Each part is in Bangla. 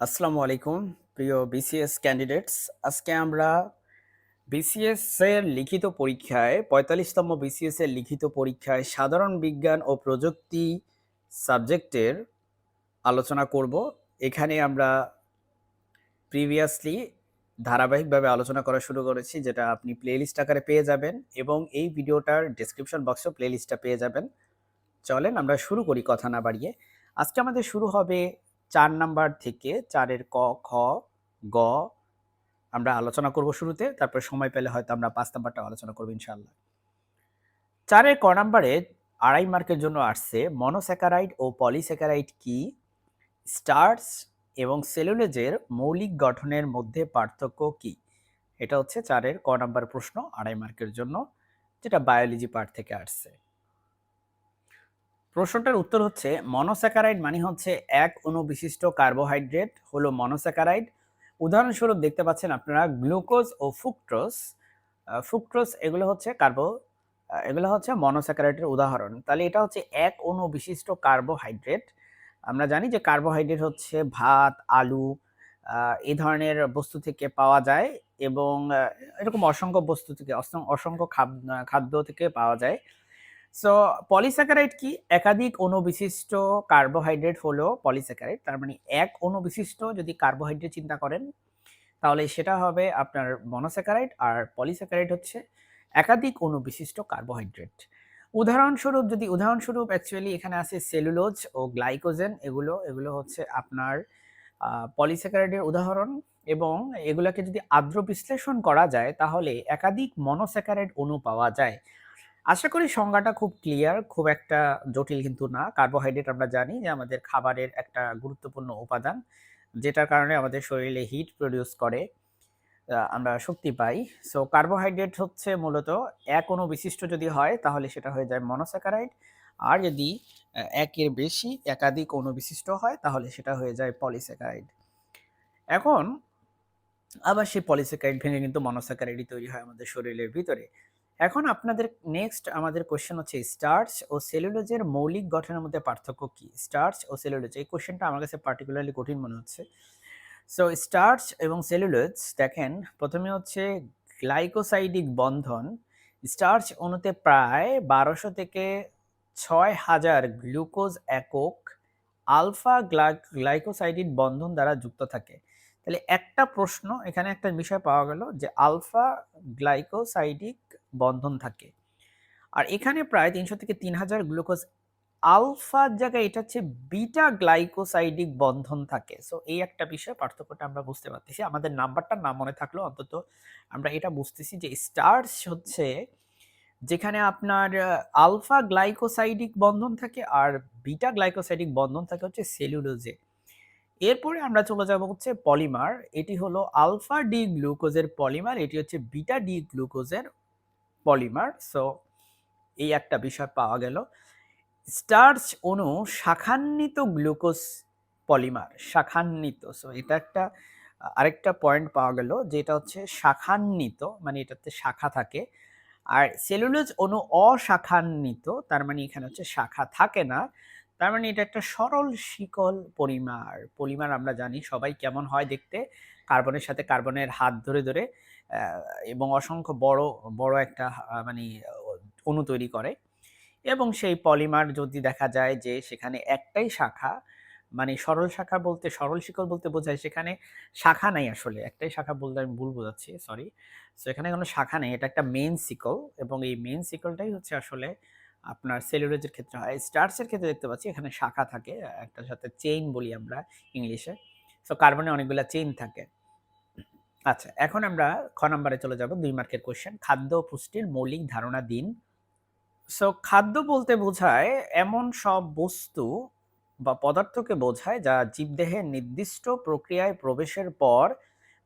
আসসালামু আলাইকুম, প্রিয় বিসিএস ক্যান্ডিডেটস আজকে আমরা বিসিএস এর লিখিত পরীক্ষায়, পঁয়তাল্লিশতম বিসিএস এর লিখিত পরীক্ষায় সাধারণ বিজ্ঞান ও প্রযুক্তি সাবজেক্টের আলোচনা করব। এখানে আমরা প্রিভিয়াসলি ধারাবাহিকভাবে আলোচনা করা শুরু করেছি, যেটা আপনি প্লেলিস্ট আকারে পেয়ে যাবেন এবং এই ভিডিওটার ডেসক্রিপশন বক্সেও প্লেলিস্টটা পেয়ে যাবেন। চলেন আমরা শুরু করি কথা না বাড়িয়ে। আজকে আমাদের শুরু হবে চার নাম্বার থেকে চারের ক, খ, গ আমরা আলোচনা করব শুরুতে, তারপর সময় পেলে হয়তো আমরা পাঁচ নাম্বারটা আলোচনা করব ইনশাল্লাহ চারের ক নাম্বারে আড়াই মার্কের জন্য আসছে মনোস্যাকারাইড ও পলিস্যাকারাইড কি? স্টার্স এবং সেলুলেজের মৌলিক গঠনের মধ্যে পার্থক্য কি? এটা হচ্ছে চারের ক নাম্বার প্রশ্ন আড়াই মার্কের জন্য, যেটা বায়োলজি পার্ট থেকে আসছে। প্রশ্নটার উত্তর হচ্ছে, মনোস্যাকারাইড মানে হচ্ছে এক অনুবিশিষ্ট কার্বোহাইড্রেট হলো মনোস্যাকারাইড। উদাহরণস্বরূপ দেখতে পাচ্ছেন আপনারা গ্লুকোজ ও ফুক্টোজ ফুক্টোজ এগুলো হচ্ছে কার্বো এগুলো হচ্ছে মনোস্যাকারাইডের উদাহরণ। তাহলে এটা হচ্ছে এক অনুবিশিষ্ট কার্বোহাইড্রেট। আমরা জানি যে কার্বোহাইড্রেট হচ্ছে ভাত, আলু এই ধরনের বস্তু থেকে পাওয়া যায় এবং এরকম অসংখ্য বস্তু থেকে অসংখ্য খাদ্য থেকে পাওয়া যায়। সো পলিস্যাকারাইড কি? একাধিক অণুবিশিষ্ট কার্বোহাইড্রেট হলো পলিস্যাকারাইড তার মানে এক অণুবিশিষ্ট যদি কার্বোহাইড্রেট চিন্তা করেন, তাহলে সেটা হবে আপনার মনোস্যাকারাইড আর পলিস্যাকারাইড হচ্ছে একাধিক অণুবিশিষ্ট কার্বোহাইড্রেট উদাহরণস্বরূপ, যদি উদাহরণস্বরূপ অ্যাকচুয়ালি এখানে আছে সেলুলোজ ও গ্লাইকোজেন এগুলো এগুলো হচ্ছে আপনার পলিস্যাকারাইডের উদাহরণ এবং এগুলোকে যদি আর্দ্র বিশ্লেষণ করা যায়, তাহলে একাধিক মনোস্যাকারাইড অণু পাওয়া যায়। আশা করি সংজ্ঞাটা খুব ক্লিয়ার খুব একটা জটিল কিন্তু না। কার্বোহাইড্রেট আমরা জানি যে আমাদের খাবারের একটা গুরুত্বপূর্ণ উপাদান, যেটার কারণে আমাদের শরীরে হিট প্রডিউস করে আমরা শক্তি পাই। সো কার্বোহাইড্রেট হচ্ছে মূলত এক কোনো বিশিষ্ট যদি হয়, তাহলে সেটা হয়ে যায় মনোস্যাকারাইড আর যদি একের বেশি একাধিক বিশিষ্ট হয়, তাহলে সেটা হয়ে যায় পলিস্যাকারাইড এখন, আবার সেই পলিস্যাকারাইড ভেঙে কিন্তু মনোস্যাকারাইডই তৈরি হয় আমাদের শরীরের ভিতরে। এখন আপনাদের নেক্সট আমাদের কোশ্চেন হচ্ছে স্টার্চ ও সেলুলোজের মৌলিক গঠনের মধ্যে পার্থক্য কি? স্টার্চ ও সেলুলোজ এই কোশ্চেনটা আমার কাছে পার্টিকুলারলি কঠিন মনে হচ্ছে। সো স্টার্চ এবং সেলুলোজ দেখেন, প্রথমে হচ্ছে গ্লাইকোসাইডিক বন্ধন। স্টার্চ অণুতে প্রায় বারোশো থেকে ছয় হাজার গ্লুকোজ একক আলফা গ্লা গ্লাইকোসাইডিক বন্ধন দ্বারা যুক্ত থাকে। তাহলে একটা প্রশ্ন, এখানে একটা বিষয় পাওয়া গেল যে আলফা গ্লাইকোসাইডিক বন্ধন থাকে। আর এখানে প্রায় তিনশো থেকে তিন হাজার গ্লুকোজ আলফার জায়গায় এটা হচ্ছে বিটা গ্লাইকোসাইডিক বন্ধন থাকে। সো এই একটা বিষয় পার্থক্যটা আমরা বুঝতে পারতেছি। আমাদের নাম্বারটা না মনে থাকলেও অন্তত আমরা এটা বুঝতেছি যে স্টার্স হচ্ছে যেখানে আপনার আলফা গ্লাইকোসাইডিক বন্ধন থাকে আর বিটা গ্লাইকোসাইডিক বন্ধন থাকে হচ্ছে সেলুলোজে। এরপরে আমরা চলে যাব হচ্ছে পলিমার। এটি হলো আলফা ডি গ্লুকোজের পলিমার। এটি হচ্ছে বিটা ডি গ্লুকোজের পলিমার। সো এই একটা বিষয় পাওয়া গেল। স্টার্চ অণু শাখান্বিত গ্লুকোজ পলিমার, শাখান্বিত। সো এটা একটা, আরেকটা পয়েন্ট পাওয়া গেল যেটা হচ্ছে শাখান্বিত মানে এটাতে শাখা থাকে। আর সেলুলোজ অণু অশাখান্বিত, তার মানে এখানে হচ্ছে শাখা থাকে না। তার মানে এটা একটা সরল শিকল পলিমার। পলিমার আমরা জানি সবাই কেমন হয় দেখতে। কার্বনের সাথে কার্বনের হাত ধরে ধরে এবং অসংখ্য বড় বড় একটা মানে অণু তৈরি করে। এবং সেই পলিমার যদি দেখা যায় যে সেখানে একটাই শাখা মানে সরল শাখা বলতে, সরল শিকল বলতে বোঝায় সেখানে শাখা নাই আসলে। একটাই শাখা বলতে আমি ভুল বোঝাচ্ছি সরি সো এখানে কোনো শাখা নেই, এটা একটা মেন সিকল এবং এই মেন সিকলটাই হচ্ছে আসলে আপনার সেলুলোজের ক্ষেত্রে হয়। স্টার্সের ক্ষেত্রে দেখতে পাচ্ছি এখানে শাখা থাকে একটার সাথে চেইন বলি আমরা ইংলিশে। সো কার্বনে অনেকগুলো চেইন থাকে। আচ্ছা এখন আমরা খ নম্বরে চলে যাব, দুই মার্কের কোয়েশ্চেন খাদ্য পুষ্টির মৌলিক ধারণা দিন। সো খাদ্য বলতে বোঝায় এমন সব বস্তু বা পদার্থকে বোঝায় যা জীবদেহের নির্দিষ্ট প্রক্রিয়ায় প্রবেশের পর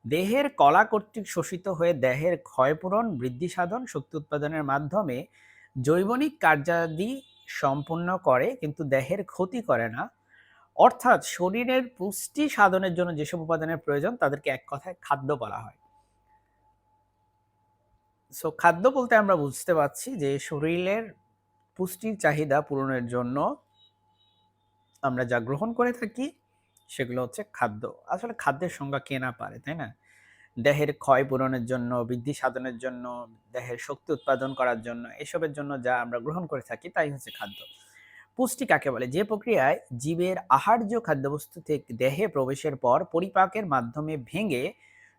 দেহের কলা কর্তৃক শোষিত হয়ে দেহের ক্ষয়পূরণ বৃদ্ধি সাধন শক্তি উৎপাদনের মাধ্যমে জৈবনিক কার্যাদি সম্পূর্ণ করে, কিন্তু দেহের ক্ষতি করে না। অর্থাৎ শরীরের পুষ্টি সাধনের জন্য যেসব উপাদানের প্রয়োজন, তাদেরকে এক কথায় খাদ্য বলা হয়। সো খাদ্য বলতে আমরা বুঝতে পারছি যে শরীরের পুষ্টির চাহিদা পূরণের জন্য আমরা যা গ্রহণ করে থাকি, সেগুলো হচ্ছে খাদ্য। আসলে খাদ্যের সংজ্ঞা কে না পারে, তাই না? দেহের ক্ষয় পূরণের জন্য, বৃদ্ধি সাধনের জন্য, দেহের শক্তি উৎপাদন করার জন্য, এসবের জন্য যা আমরা গ্রহণ করে থাকি, তাই হচ্ছে খাদ্য। পুষ্টি কাকে বলে? যে প্রক্রিয়ায় জীবের আহার্য খাদ্যবস্তু থেকে দেহে প্রবেশের পর পরিপাকের মাধ্যমে ভেঙে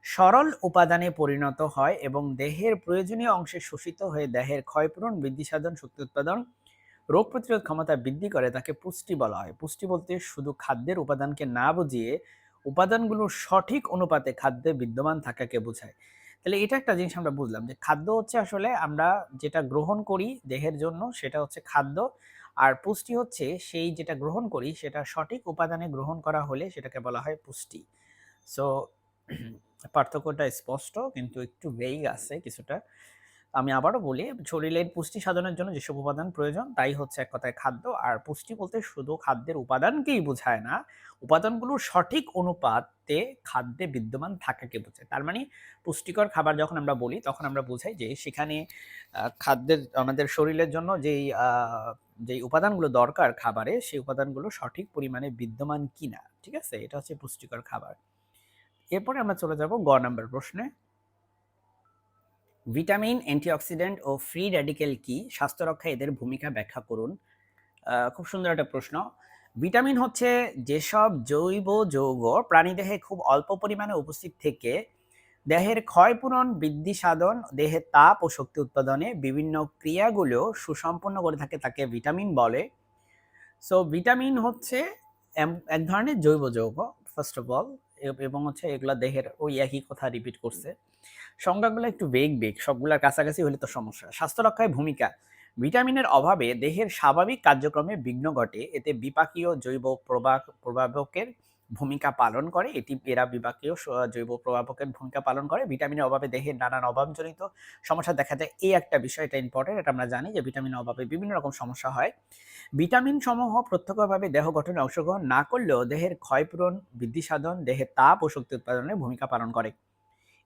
সরল উপাদানে পরিণত হয় এবং দেহের প্রয়োজনীয় অংশে শোষিত হয়ে দেহের ক্ষয়পূরণ বৃদ্ধি সাধন শক্তি উৎপাদন, রোগ প্রতিরোধ ক্ষমতা বৃদ্ধি করে তাকে পুষ্টি বলা হয়। পুষ্টি বলতে শুধু খাদ্যের উপাদানকে না বুঝিয়ে উপাদানগুলোর সঠিক অনুপাতে খাদ্যে বিদ্যমান থাকাকে বোঝায়। তাহলে এটা একটা জিনিস আমরা বুঝলাম যে খাদ্য হচ্ছে আসলে আমরা যেটা গ্রহণ করি দেহের জন্য সেটা হচ্ছে খাদ্য। আর পুষ্টি হচ্ছে সেই যেটা গ্রহণ করি, সেটা সঠিক উপাদানে গ্রহণ করা হলে সেটাকে বলা হয় পুষ্টি। সো পার্থক্যটা স্পষ্ট, কিন্তু একটু ভেইগ আছে কিছুটা। আমি আবারও বলি শরীরের পুষ্টি সাধনের জন্য যেসব উপাদান প্রয়োজন, তাই হচ্ছে এক কথায় খাদ্য। আর পুষ্টি বলতে শুধু খাদ্যের উপাদানকেই বোঝায় না, উপাদানগুলোর সঠিক অনুপাতে খাদ্যে বিদ্যমান থাকাকে বোঝায়। তার মানে পুষ্টিকর খাবার যখন আমরা বলি, তখন আমরা বোঝাই যে সেখানে খাদ্যের আমাদের শরীরের জন্য যেই যেই উপাদানগুলো দরকার খাবারে, সেই উপাদানগুলো সঠিক পরিমাণে বিদ্যমান কিনা, ঠিক আছে? এটা হচ্ছে পুষ্টিকর খাবার। এরপরে আমরা চলে যাব গ নাম্বার প্রশ্নে। ভিটামিন, অ্যান্টিঅক্সিডেন্ট ও ফ্রি র্যাডিক্যাল কি? স্বাস্থ্য রক্ষায় এদের ভূমিকা ব্যাখ্যা করুন। খুব সুন্দর একটা প্রশ্ন। ভিটামিন হচ্ছে যেসব জৈব যৌগ প্রাণীদেহে খুব অল্প পরিমাণে উপস্থিত থেকে দেহের ক্ষয়পূরণ, বৃদ্ধি সাধন, দেহের তাপ ও শক্তি উৎপাদনে বিভিন্ন ক্রিয়াগুলো সুসম্পন্ন করে থাকে তাকে ভিটামিন বলে। সো ভিটামিন হচ্ছে এক ধরনের জৈব যৌগ ফার্স্ট অফ অল এবং হচ্ছে এগুলো দেহের ওই একই কথা রিপিট করছে। সংজ্ঞাগুলো একটু বেগ বেগ সবগুলোর কাছাকাছি হলে তো সমস্যা। স্বাস্থ্য রক্ষায় ভূমিকা, ভিটামিনের অভাবে দেহের স্বাভাবিক কার্যক্রমে বিঘ্ন ঘটে, এতে বিপাকীয় জৈব প্রবাহ প্রভাবকের ভূমিকা পালন করে, এটি এরা বিপাকীয় জৈব প্রভাবকের ভূমিকা পালন করে। ভিটামিনের অভাবে দেহের নানান অভাবজনিত সমস্যা দেখা যায়। এই একটা বিষয়, এটা ইম্পর্টেন্ট এটা আমরা জানি যে ভিটামিনের অভাবে বিভিন্ন রকম সমস্যা হয়। ভিটামিন সমূহ প্রত্যক্ষভাবে দেহ গঠনে অংশগ্রহণ না করলেও দেহের ক্ষয়পূরণ, বৃদ্ধি সাধন, দেহের তাপ ও শক্তি উৎপাদনে ভূমিকা পালন করে।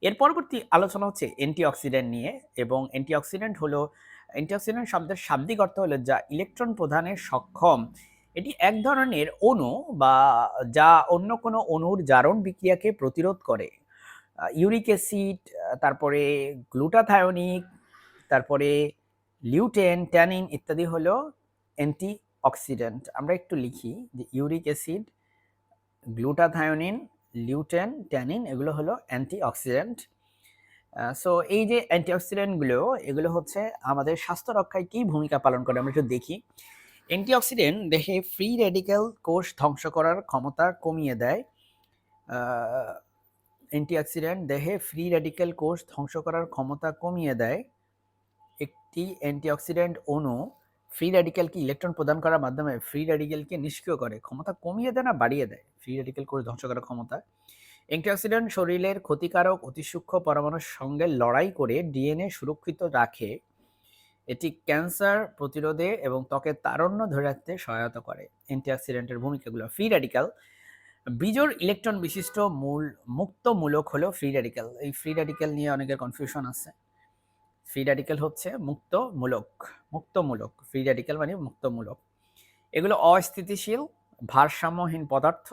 এর পরবর্তী আলোচনা হচ্ছে অ্যান্টিঅক্সিডেন্ট নিয়ে এবং অ্যান্টিঅক্সিডেন্ট হলো অ্যান্টিঅক্সিডেন্ট শব্দের শাব্দিক অর্থ হলো যা ইলেকট্রন প্রদানের সক্ষম এটি এক ধরনের অণু বা যা অন্য কোনো অণুর জারণ বিক্রিয়াকে প্রতিরোধ করে। ইউরিক অ্যাসিড তারপরে গ্লুটাথায়োনিক, তারপরে লিউটেন, ট্যানিন ইত্যাদি হলো অ্যান্টি অক্সিডেন্ট আমরা একটু লিখি যে uric acid, glutathione, lutein, tannin এগুলো হলো অ্যান্টি অক্সিডেন্ট সো এই যে অ্যান্টি অক্সিডেন্টগুলো এগুলো হচ্ছে আমাদের স্বাস্থ্য রক্ষায় কী ভূমিকা পালন করে? আমরা একটু দেখি। অ্যান্টিঅক্সিডেন্ট দেহে ফ্রি রেডিক্যাল কোষ ধ্বংস করার ক্ষমতা কমিয়ে দেয়। অ্যান্টিঅক্সিডেন্ট দেহে ফ্রি রেডিক্যাল কোষ ধ্বংস করার ক্ষমতা কমিয়ে দেয়। একটি অ্যান্টিঅক্সিডেন্ট অণু ফ্রি রেডিক্যালকে ইলেকট্রন প্রদান করার মাধ্যমে ফ্রি র্যাডিক্যালকে নিষ্ক্রিয় করে, ক্ষমতা কমিয়ে দেয় না, বাড়িয়ে দেয় ফ্রি র্যাডিক্যাল কোষ ধ্বংস করার ক্ষমতা। অ্যান্টিঅক্সিডেন্ট শরীরের ক্ষতিকারক, অতি সূক্ষ্ম পরমাণুর সঙ্গে লড়াই করে ডিএনএ সুরক্ষিত রাখে। এটি ক্যান্সার প্রতিরোধে এবং ত্বকের তারণ্য ধরে রাখতে সহায়তা করে। অ্যান্টিঅক্সিডেন্টের ভূমিকাগুলো ফ্রি র্যাডিক্যাল বিজোড় ইলেকট্রন বিশিষ্ট মূল, মুক্ত মূলক হলো ফ্রি র্যাডিক্যাল এই ফ্রি র্যাডিক্যাল নিয়ে অনেকের কনফিউশন আছে। ফ্রি র্যাডিক্যাল হচ্ছে মুক্তমূলক মুক্তমূলক ফ্রি র্যাডিক্যাল মানে মুক্তমূলক এগুলো অস্থিতিশীল, ভারসাম্যহীন পদার্থ।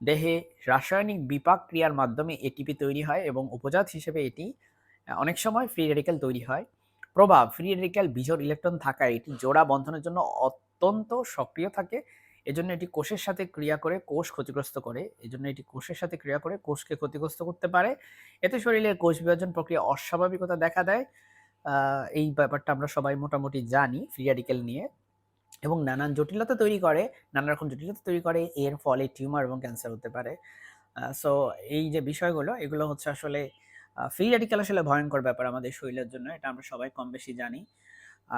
দেহে রাসায়নিক বিপাক ক্রিয়ার মাধ্যমে এটিপি তৈরি হয় এবং উপজাত হিসেবে এটি, অনেক সময় ফ্রি রেডিক্যাল তৈরি হয়। প্রভাব ফ্রি রেডিক্যাল বিজোড় ইলেকট্রন থাকায় এটি জোড়া বন্ধনের জন্য অত্যন্ত সক্রিয় থাকে। এজন্য এটি কোষের সাথে ক্রিয়া করে কোষ ক্ষতিগ্রস্ত করে। এজন্য এটি কোষের সাথে ক্রিয়া করে কোষকে ক্ষতিগ্রস্ত করতে পারে। এতে শরীরে কোষ বিভাজন প্রক্রিয়া অস্বাভাবিকতা দেখা দেয়। এই ব্যাপারটা আমরা সবাই মোটামুটি জানি ফ্রি রেডিক্যাল নিয়ে। এবং নানান জটিলতা তৈরি করে, নানা রকম জটিলতা তৈরি করে। এর ফলে টিউমার এবং ক্যান্সার হতে পারে। সো এই যে বিষয়গুলো, এগুলো হচ্ছে আসলে ফ্রি রেডিক্যাল আসলে ভয়ঙ্কর ব্যাপার আমাদের শরীরের জন্য, এটা আমরা সবাই কম বেশি জানি।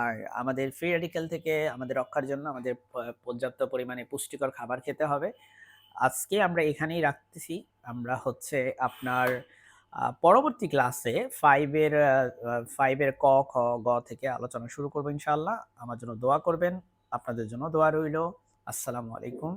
আর আমাদের ফ্রি রেডিক্যাল থেকে আমাদের রক্ষার জন্য আমাদের পর্যাপ্ত পরিমাণে পুষ্টিকর খাবার খেতে হবে। আজকে আমরা এখানেই রাখতেছি। আমরা হচ্ছে আপনার পরবর্তী ক্লাসে ফাইভের ফাইভের ক, খ, গ থেকে আলোচনা শুরু করব ইনশাল্লাহ আমার জন্য দোয়া করবেন। আপনাদের জন্য দোয়া রইল। আসসালামু আলাইকুম।